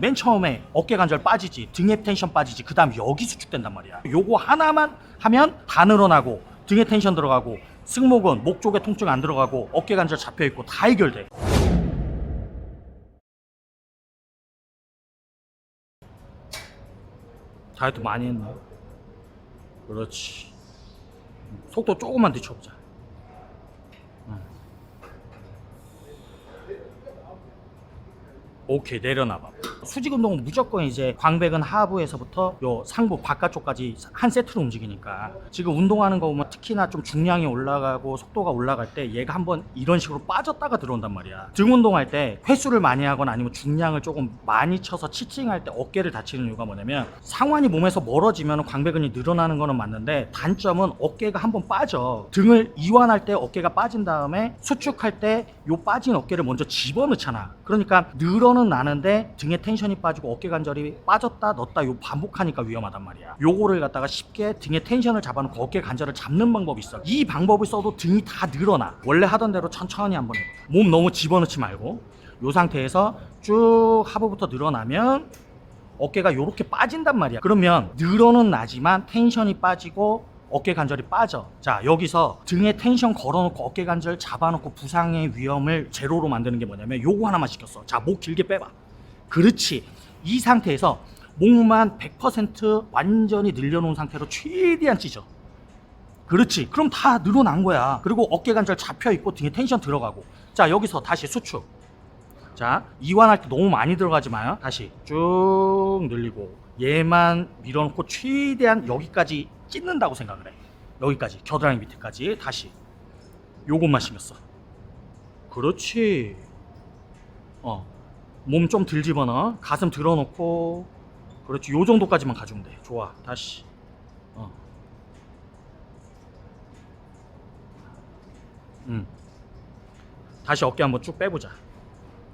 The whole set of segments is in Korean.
맨 처음에 어깨 관절 빠지지 등의 텐션 빠지지 그 다음 여기 수축된단 말이야. 요거 하나만 하면 다 늘어나고 등에 텐션 들어가고 승모근 목 쪽에 통증 안 들어가고 어깨 관절 잡혀있고 다 해결돼. 다이어트 많이 했나? 그렇지. 속도 조금만 늦춰보자. 오케이 내려놔봐 수직 운동은 무조건 이제 광배근 하부에서부터 요 상부 바깥쪽까지 한 세트로 움직이니까. 지금 운동하는 거 보면 특히나 좀 중량이 올라가고 속도가 올라갈 때 얘가 한번 이런 식으로 빠졌다가 들어온단 말이야. 등 운동할 때 횟수를 많이 하거나 아니면 중량을 조금 많이 쳐서 치팅할 때 어깨를 다치는 이유가 뭐냐면 상완이 몸에서 멀어지면 광배근이 늘어나는 거는 맞는데 단점은 어깨가 한번 빠져. 등을 이완할 때 어깨가 빠진 다음에 수축할 때 요 빠진 어깨를 먼저 집어넣잖아. 그러니까 늘어는 나는데 등에 텐 션이 빠지고 어깨 관절이 빠졌다 넣었다 요 반복하니까 위험하단 말이야 요거를 갖다가 쉽게 등에 텐션을 잡아놓고 어깨 관절을 잡는 방법이 있어 이 방법을 써도 등이 다 늘어나 원래 하던 대로 천천히 한번 해봐 몸 너무 집어넣지 말고 요 상태에서 쭉 하부부터 늘어나면 어깨가 이렇게 빠진단 말이야. 그러면 늘어는 나지만 텐션이 빠지고 어깨 관절이 빠져. 자, 여기서 등에 텐션 걸어놓고 어깨 관절 잡아놓고 부상의 위험을 제로로 만드는 게 뭐냐면 요거 하나만 시켰어. 자, 목 길게 빼봐. 그렇지. 이 상태에서 목만 100% 완전히 늘려놓은 상태로 최대한 찢어. 그렇지. 그럼 다 늘어난 거야. 그리고 어깨 관절 잡혀 있고 등에 텐션 들어가고. 자, 여기서 다시 수축. 자, 이완할 때 너무 많이 들어가지 마요. 다시 쭉 늘리고 얘만 밀어놓고 최대한 여기까지 찢는다고 생각을 해. 여기까지 겨드랑이 밑에까지 다시 요것만 신경 써. 그렇지. 어, 몸 좀 들 집어넣어. 가슴 들어놓고 그렇지. 요 정도까지만 가주면 돼. 좋아. 다시. 어. 음. 다시 어깨 한번 쭉 빼보자.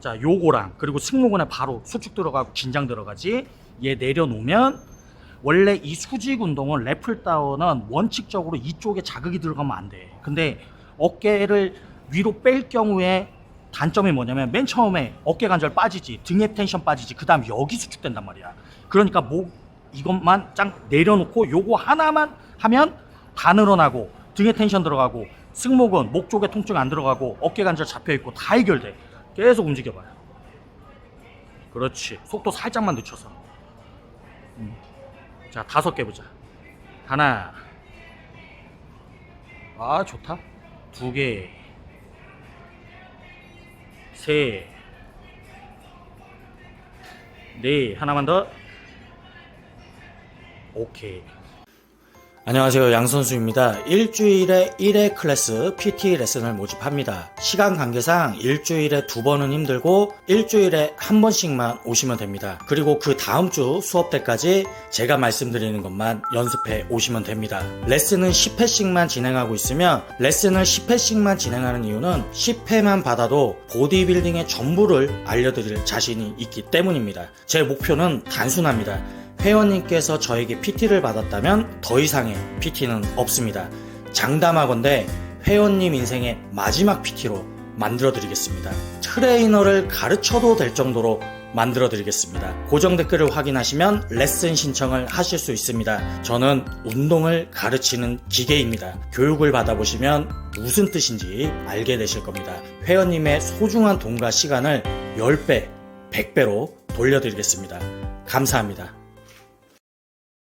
자, 요거랑 그리고 승모근에 바로 수축 들어가고 긴장 들어가지. 얘 내려놓으면 원래 이 수직 운동은 래플 다운은 원칙적으로 이쪽에 자극이 들어가면 안 돼. 근데 어깨를 위로 뺄 경우에 단점이 뭐냐면 맨 처음에 어깨 관절 빠지지, 등에 텐션 빠지지, 그 다음 여기 수축된단 말이야. 그러니까 목 이것만 짱 내려놓고 요거 하나만 하면 다 늘어나고 등에 텐션 들어가고 승모근 목 쪽에 통증 안 들어가고 어깨 관절 잡혀 있고 다 해결돼. 계속 움직여봐요. 그렇지. 속도 살짝만 늦춰서. 음. 자, 다섯 개 보자. 하나. 아, 좋다. 두 개. 세. 네. 하나만 더. 오케이. 안녕하세요. 양선수입니다. 일주일에 1회 클래스 PT 레슨을 모집합니다. 시간 관계상 일주일에 두 번은 힘들고 일주일에 한 번씩만 오시면 됩니다. 그리고 그 다음 주 수업 때까지 제가 말씀드리는 것만 연습해 오시면 됩니다. 레슨은 10회씩만 진행하고 있으며 레슨을 10회씩만 진행하는 이유는 10회만 받아도 보디빌딩의 전부를 알려드릴 자신이 있기 때문입니다. 제 목표는 단순합니다. 회원님께서 저에게 PT를 받았다면 더 이상의 PT는 없습니다. 장담하건대 회원님 인생의 마지막 PT로 만들어 드리겠습니다. 트레이너를 가르쳐도 될 정도로 만들어 드리겠습니다. 고정 댓글을 확인하시면 레슨 신청을 하실 수 있습니다. 저는 운동을 가르치는 기계입니다. 교육을 받아보시면 무슨 뜻인지 알게 되실 겁니다. 회원님의 소중한 돈과 시간을 10배, 100배로 돌려드리겠습니다. 감사합니다.